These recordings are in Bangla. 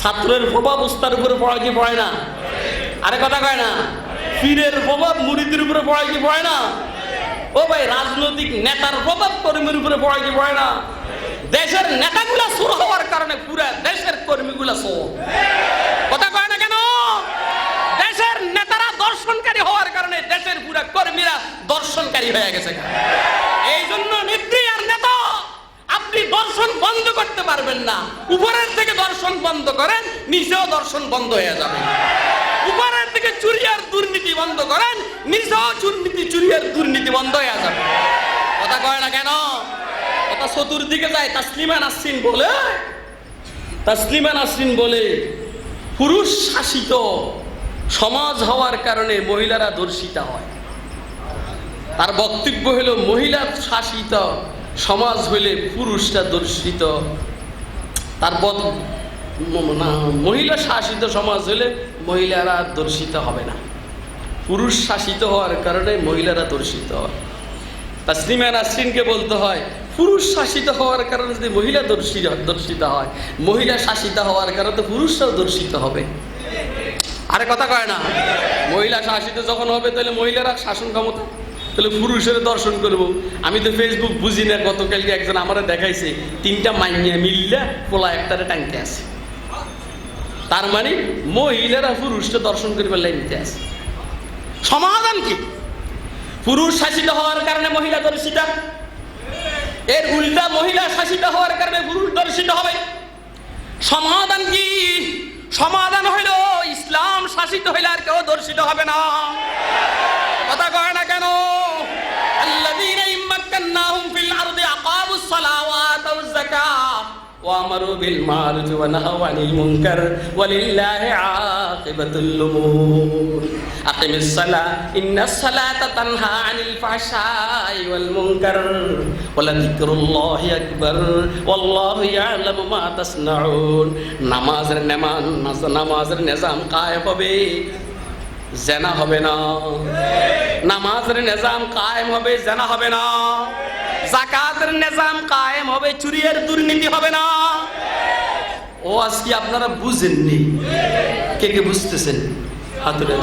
ছাত্রের প্রভাব উস্তার উপরে পড়ায় কি পড়ে না? আরে কথা কয় না। পীরের প্রভাব মুরিদের উপরে পড়ায় কি পড়ে না? ও ভাই, রাজনৈতিক নেতার প্রভাব কর্মীর উপরে পড়ায় কি পড়ে না? দেশের নেতাগুলা সুর হওয়ার কারণে পুরা দেশের কর্মীগুলা সোর কথা কয় না কেন? দেশের নেতারা দর্শনকারী হওয়ার কারণে দেশের পুরা কর্মীরা দর্শনকারী হয়ে গেছে দর্শন বন্ধ করতে পারবেন না। উপরের থেকে দর্শন বন্ধ করেন, নিচেও দর্শন বন্ধ হয়ে যাবে। উপরের থেকে চুরি আর দুর্নীতি বন্ধ করেন, নিচেও চুর্নীতি, চুরি আর দুর্নীতি বন্ধ হয়ে যাবে। কথা কয় না কেন? কথা চতুর্দিকে যায়, তাসলিমা নাসরিন বলে। তাসলিমা নাসরিন বলে, পুরুষ শাসিত সমাজ হওয়ার কারণে মহিলারা দর্শিতা হয়। তার বক্তব্য হলো, মহিলা শাসিত সমাজ হইলে পুরুষরা দর্শিত তার বদ- মহিলা শাসিত সমাজ হলে মহিলারা দর্শিত হবে না। পুরুষ শাসিত হওয়ার কারণে মহিলারা দর্শিত হয়। তাসলিমা নাসরিনকে বলতে হয়, পুরুষ শাসিত হওয়ার কারণে যদি মহিলা দর্শিত দর্শিত হয়, মহিলা শাসিত হওয়ার কারণে পুরুষরাও দর্শিত হবে। আরে কথা কয় না, মহিলা শাসিত যখন হবে তাহলে মহিলারা শাসন ক্ষমতা? তাহলে পুরুষের দর্শন করব। আমি তো ফেসবুক বুঝি না, গতকালকে একজন আমারে দেখাইছে, তিনটা মাইয়া মিল্লা পোলা একটারে টানতে আছে। তার মানে মহিলারা পুরুষকে দর্শন করিবার লাইনতে আছে। সমাধান কি? পুরুষ শাসিত হওয়ার কারণে মহিলা দর্শিত। এর উল্টা মহিলা শাসিত হওয়ার কারণে পুরুষ দর্শিত হবে। সমাধান কি? সমাধান হইল, ইসলাম শাসিত হইলে আর কেউ দর্শিত হবে না। وأمروا بالمعروف ونهوا عن المنكر ولله عاقبة الأمور أقم الصلاة إن الصلاة تنهى عن الفحشاء والمنكر ولذكر الله أكبر والله يعلم ما تصنعون নামাজের নেমান নামাজের নিজাম কায়েম হবে জেনা হবে না নামাজের নিজাম কায়েম হবে জানা হবে না জাকাতের নিজাম কায়েম হবে, চুরির দুর্নীতি হবে না। ও, আজকে আপনারা বুঝেননি। কে কে বুঝতেছেন? হাতুরে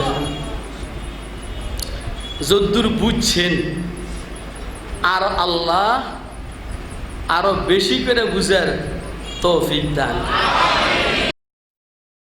যদ্দুর বুঝছেন, আর আল্লাহ আরও বেশি করে বুঝার তৌফিক দান।